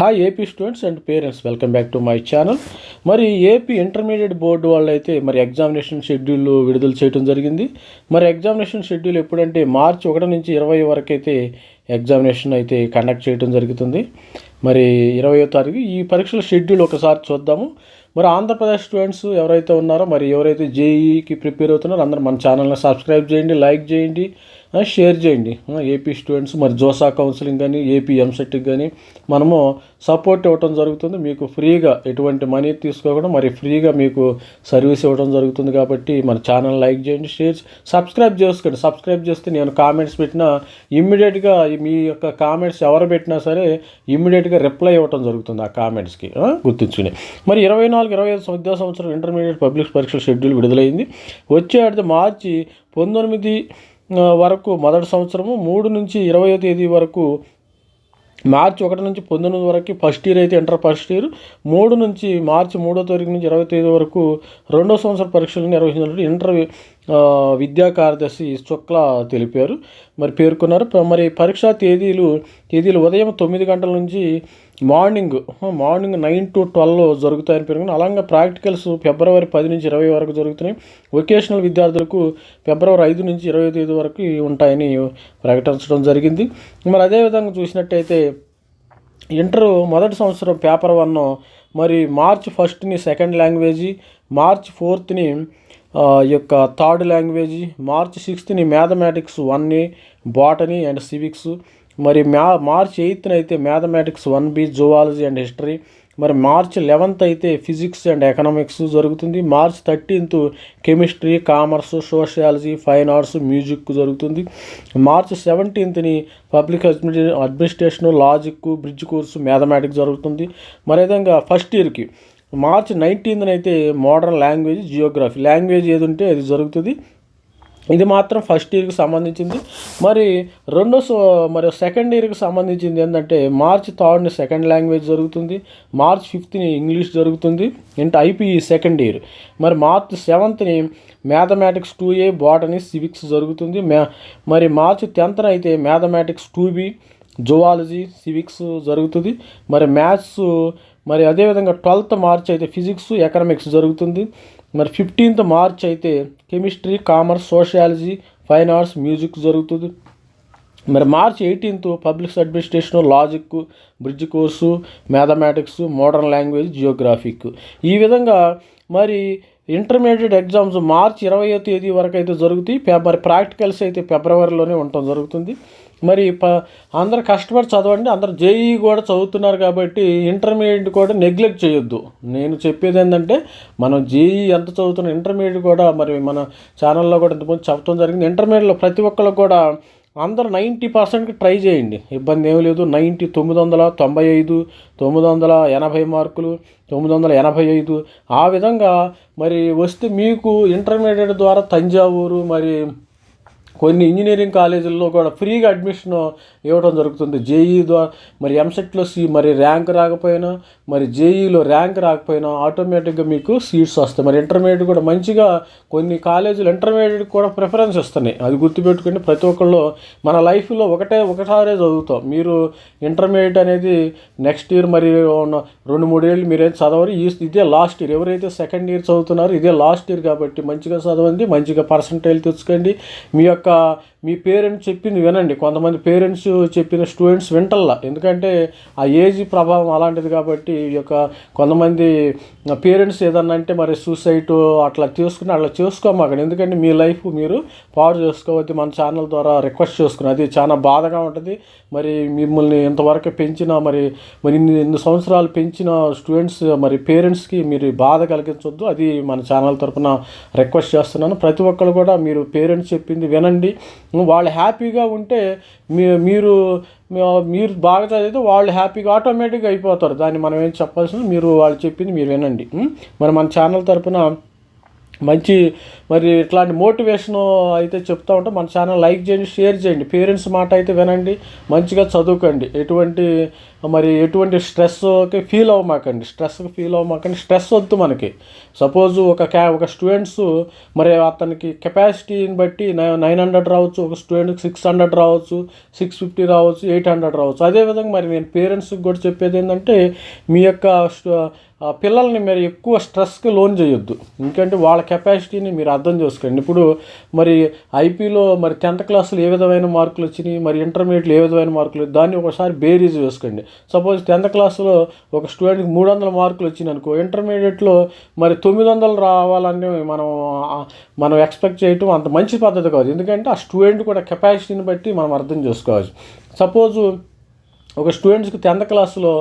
Hi AP students and parents welcome back to my channel మరి AP intermediate board వాళ్ళు అయితే మరి examination schedule విడుదల చేయడం జరిగింది. మరి ఎగ్జామినేషన్ షెడ్యూల్ ఎప్పుడంటే మార్చి ఒకటి నుంచి ఇరవై వరకు అయితే ఎగ్జామినేషన్ అయితే కండక్ట్ చేయడం జరుగుతుంది. మరి ఇరవయో తారీఖు ఈ పరీక్షల షెడ్యూల్ ఒకసారి చూద్దాము. మరి ఆంధ్రప్రదేశ్ స్టూడెంట్స్ ఎవరైతే ఉన్నారో మరి ఎవరైతే జేఈకి ప్రిపేర్ అవుతున్నారో అందరూ మన ఛానల్ని సబ్స్క్రైబ్ చేయండి లైక్ చేయండి. షేర్ చేయండి. ఏపీ స్టూడెంట్స్ మరి జోసా కౌన్సిలింగ్ కానీ ఏపీ ఎంసెట్కి కానీ మనము సపోర్ట్ ఇవ్వడం జరుగుతుంది. మీకు ఫ్రీగా ఎటువంటి మనీ తీసుకోకుండా మరి ఫ్రీగా మీకు సర్వీస్ ఇవ్వడం జరుగుతుంది కాబట్టి మన ఛానల్ లైక్ చేయండి షేర్ సబ్స్క్రైబ్ చేసుకోండి. సబ్స్క్రైబ్ చేస్తే నేను కామెంట్స్ పెట్టినా ఇమ్మీడియట్గా మీ యొక్క కామెంట్స్ ఎవరు పెట్టినా సరే ఇమ్మీడియట్గా రిప్లై ఇవ్వడం జరుగుతుంది ఆ కామెంట్స్కి గుర్తుంచుకుని. మరి ఇరవై నాలుగు ఇరవై ఐదు విద్యా సంవత్సరం ఇంటర్మీడియట్ పబ్లిక్ పరీక్షల షెడ్యూల్ విడుదలైంది. వచ్చే ఏడాది మార్చి పంతొమ్మిది వరకు మొదటి సంవత్సరము మూడు నుంచి ఇరవయో తేదీ వరకు మార్చి ఒకటి నుంచి పంతొమ్మిది వరకు ఫస్ట్ ఇయర్ అయితే ఇంటర్ ఫస్ట్ ఇయర్ మూడు నుంచి మార్చి మూడో తారీఖు నుంచి ఇరవై తేదీ వరకు రెండో సంవత్సర పరీక్షలు నిర్వహించినట్టు ఇంటర్ విద్యా కార్యదర్శి శుక్లా తెలిపారు. మరి పేర్కొన్నారు మరి పరీక్షా తేదీలు తేదీలు ఉదయం తొమ్మిది గంటల నుంచి morning morning nine to twelve జరుగుతాయని పేర్కొన్నారు. అలాగే ప్రాక్టికల్స్ ఫిబ్రవరి పది నుంచి ఇరవై వరకు జరుగుతున్నాయి. వొకేషనల్ విద్యార్థులకు ఫిబ్రవరి ఐదు నుంచి ఇరవై తేదీ వరకు ఉంటాయని ప్రకటించడం జరిగింది. మరి అదేవిధంగా చూసినట్టయితే ఇంటర్ మొదటి సంవత్సరం పేపర్ వన్ మరి మార్చ్ ఫస్ట్ని సెకండ్ లాంగ్వేజీ మార్చ్ ఫోర్త్ని యొక్క థర్డ్ లాంగ్వేజీ మార్చ్ సిక్స్త్ని మ్యాథమెటిక్స్ వన్ని బాటనీ అండ్ సివిక్స్. మరి మ్యా మార్చ్ ఎయిత్న అయితే mathematics one B zoology and history. మరి మార్చ్ లెవెన్త్ అయితే ఫిజిక్స్ అండ్ ఎకనామిక్స్ జరుగుతుంది. March thirteenth chemistry commerce sociology fine arts music జరుగుతుంది. March సెవెంటీన్త్ని public admini administration logic bridge course mathematics జరుగుతుంది. మరి విధంగా ఫస్ట్ ఇయర్కి మార్చ్ నైన్టీన్త్న అయితే మోడర్న్ లాంగ్వేజ్ జియోగ్రఫీ. లాంగ్వేజ్ ఏది ఉంటే అది జరుగుతుంది. ఇది మాత్రం ఫస్ట్ ఇయర్కి సంబంధించింది. మరి రెండో సో- మరి సెకండ్ ఇయర్కి సంబంధించింది ఏంటంటే మార్చ్ థర్డ్ని సెకండ్ లాంగ్వేజ్ జరుగుతుంది. మార్చ్ ఫిఫ్త్ని ఇంగ్లీష్ జరుగుతుంది. అంటే ఐపీఈ సెకండ్ ఇయర్. మరి March సెవెంత్ని mathematics two A botany civics జరుగుతుంది. మ్యా మరి మార్చ్ టెన్త్న అయితే mathematics two B zoology civics జరుగుతుంది. మరి మ్యాథ్స్ మరి అదేవిధంగా ట్వెల్త్ మార్చ్ అయితే ఫిజిక్స్ ఎకనామిక్స్ జరుగుతుంది. మరి ఫిఫ్టీన్త్ మార్చ్ అయితే chemistry commerce sociology fine arts music జరుగుతుంది. మరి March eighteenth public administration logic bridge course mathematics modern language geographic. ఈ విధంగా మరి ఇంటర్మీడియట్ ఎగ్జామ్స్ మార్చ్ ఇరవయో తేదీ వరకు అయితే జరుగుతాయి. మరి ప్రాక్టికల్స్ అయితే ఫిబ్రవరిలోనే ఉండటం జరుగుతుంది. మరి ప అందరు కష్టపడి చదవండి అందరు జేఈ కూడా చదువుతున్నారు కాబట్టి ఇంటర్మీడియట్ కూడా నెగ్లెక్ట్ చేయొద్దు. నేను చెప్పేది ఏంటంటే మనం జేఈ ఎంత చదువుతున్నా ఇంటర్మీడియట్ కూడా మరి మన ఛానల్లో కూడా ఇంతకుముందు చెప్పడం జరిగింది. ఇంటర్మీడియట్లో ప్రతి ఒక్కరు కూడా అందరూ నైంటీ పర్సెంట్కి ట్రై చేయండి. ఇబ్బంది ఏమీ లేదు. నైంటీ తొమ్మిది వందల తొంభై ఐదు తొమ్మిది వందల ఎనభై మార్కులు తొమ్మిది వందల ఎనభై ఐదు. ఆ విధంగా మరి వస్తే మీకు ఇంటర్మీడియట్ ద్వారా తంజావూరు మరి కొన్ని ఇంజనీరింగ్ కాలేజీల్లో కూడా ఫ్రీగా అడ్మిషన్ ఇవ్వడం జరుగుతుంది. జేఈ ద్వారా మరి ఎంసెట్లో సీ మరి ర్యాంక్ రాకపోయినా మరి జేఈలో ర్యాంక్ రాకపోయినా ఆటోమేటిక్గా మీకు సీట్స్ వస్తాయి. మరి ఇంటర్మీడియట్ కూడా మంచిగా కొన్ని కాలేజీలు ఇంటర్మీడియట్ కూడా ప్రిఫరెన్స్ ఇస్తున్నాయి. అది గుర్తుపెట్టుకుని ప్రతి ఒక్కళ్ళు మన లైఫ్లో ఒకటే ఒకసారే చదువుతాం. మీరు ఇంటర్మీడియట్ అనేది నెక్స్ట్ ఇయర్ మరి ఉన్న రెండు మూడేళ్ళు మీరేం చదవరు. ఈ ఇదే లాస్ట్ ఇయర్. ఎవరైతే సెకండ్ ఇయర్ చదువుతున్నారో ఇదే లాస్ట్ ఇయర్ కాబట్టి మంచిగా చదవండి మంచిగా పర్సంటేజ్ తెచ్చుకోండి. మీ యొక్క యొక్క మీ పేరెంట్స్ చెప్పింది వినండి. కొంతమంది పేరెంట్స్ చెప్పిన స్టూడెంట్స్ వింటల్లా. ఎందుకంటే ఆ ఏజ్ ప్రభావం అలాంటిది కాబట్టి ఈ యొక్క కొంతమంది పేరెంట్స్ ఏదన్నా అంటే మరి సూసైడ్ అట్లా చేసుకుని అట్లా చేసుకోమాకండి. ఎందుకంటే మీ లైఫ్ మీరు పాడు చేసుకోవద్దు. మన ఛానల్ ద్వారా రిక్వెస్ట్ చేసుకుని అది చాలా బాధగా ఉంటుంది. మరి మిమ్మల్ని ఇంతవరకు పెంచిన మరి మరి ఇన్ని ఇన్ని సంవత్సరాలు పెంచిన స్టూడెంట్స్ మరి పేరెంట్స్కి మీరు బాధ కలిగించవద్దు అది మన ఛానల్ తరఫున రిక్వెస్ట్ చేస్తున్నాను. ప్రతి ఒక్కరు కూడా మీరు పేరెంట్స్ చెప్పింది వినండి. వాళ్ళు హ్యాపీగా ఉంటే మీ మీరు మీరు బాగా చదివితే వాళ్ళు హ్యాపీగా ఆటోమేటిక్గా అయిపోతారు. దాన్ని మనం ఏం చెప్పాల్సింది మీరు వాళ్ళు చెప్పింది మీరు వినండి. మరి మన ఛానల్ తరపున మంచి మరి ఇట్లాంటి మోటివేషన్ అయితే చెప్తా ఉంటే మన ఛానల్ లైక్ చేయండి షేర్ చేయండి. పేరెంట్స్ మాట అయితే వినండి మంచిగా చదువుకోండి. ఎటువంటి మరి ఎటువంటి స్ట్రెస్కి ఫీల్ అవ్వమాకండి. స్ట్రెస్కి ఫీల్ అవ్వమాకండి. స్ట్రెస్ వద్దు మనకి. సపోజ్ ఒక క్యా ఒక స్టూడెంట్స్ మరి అతనికి కెపాసిటీని బట్టి నైన్ హండ్రెడ్ రావచ్చు ఒక స్టూడెంట్కి సిక్స్ హండ్రెడ్ రావచ్చు సిక్స్ ఫిఫ్టీ రావచ్చు ఎయిట్ హండ్రెడ్ రావచ్చు. అదేవిధంగా మరి నేను పేరెంట్స్కి కూడా చెప్పేది ఏంటంటే మీ యొక్క పిల్లల్ని మీరు ఎక్కువ స్ట్రెస్కి లోన్ చేయొద్దు. ఎందుకంటే వాళ్ళ కెపాసిటీని మీరు అర్థం చేసుకోండి. ఇప్పుడు మరి ఐపీలో మరి టెన్త్ క్లాస్లో ఏ విధమైన మార్కులు వచ్చినాయి మరి ఇంటర్మీడియట్లో ఏ విధమైన మార్కులు దాన్ని ఒకసారి బేరీజ్ వేసుకోండి. సపోజ్ టెన్త్ క్లాస్లో ఒక స్టూడెంట్కి మూడు వందల మార్కులు వచ్చినాయి అనుకో ఇంటర్మీడియట్లో మరి తొమ్మిది వందలు రావాలని మనం మనం ఎక్స్పెక్ట్ చేయటం అంత మంచి పద్ధతి కాదు. ఎందుకంటే ఆ స్టూడెంట్ కూడా కెపాసిటీని బట్టి మనం అర్థం చేసుకోవచ్చు సపోజు ఒక స్టూడెంట్స్కి టెన్త్ క్లాస్లో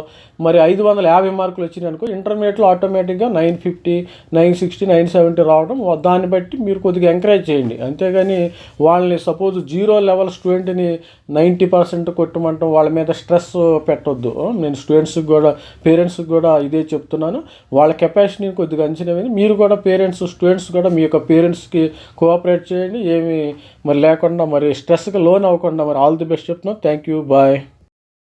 మరి ఐదు వందల యాభై మార్కులు వచ్చినాయి అనుకో ఇంటర్మీడియట్లో ఆటోమేటిక్గా nine fifty nine sixty nine seventy రావడం దాన్ని బట్టి మీరు కొద్దిగా ఎంకరేజ్ చేయండి. అంతేగాని వాళ్ళని సపోజ్ జీరో లెవెల్ స్టూడెంట్ని నైంటీ పర్సెంట్ కొట్టమంటాం వాళ్ళ మీద స్ట్రెస్ పెట్టొద్దు. నేను స్టూడెంట్స్కి కూడా పేరెంట్స్కి కూడా ఇదే చెప్తున్నాను. వాళ్ళ కెపాసిటీని కొద్దిగా అంచనా వేయండి. మీరు కూడా పేరెంట్స్ స్టూడెంట్స్ కూడా మీ యొక్క పేరెంట్స్కి కోఆపరేట్ చేయండి. ఏమి మరి లేకుండా మరి స్ట్రెస్కి లోన్ అవ్వకుండా మరి ఆల్ ది బెస్ట్ చెప్తున్నాను థ్యాంక్ యూ బాయ్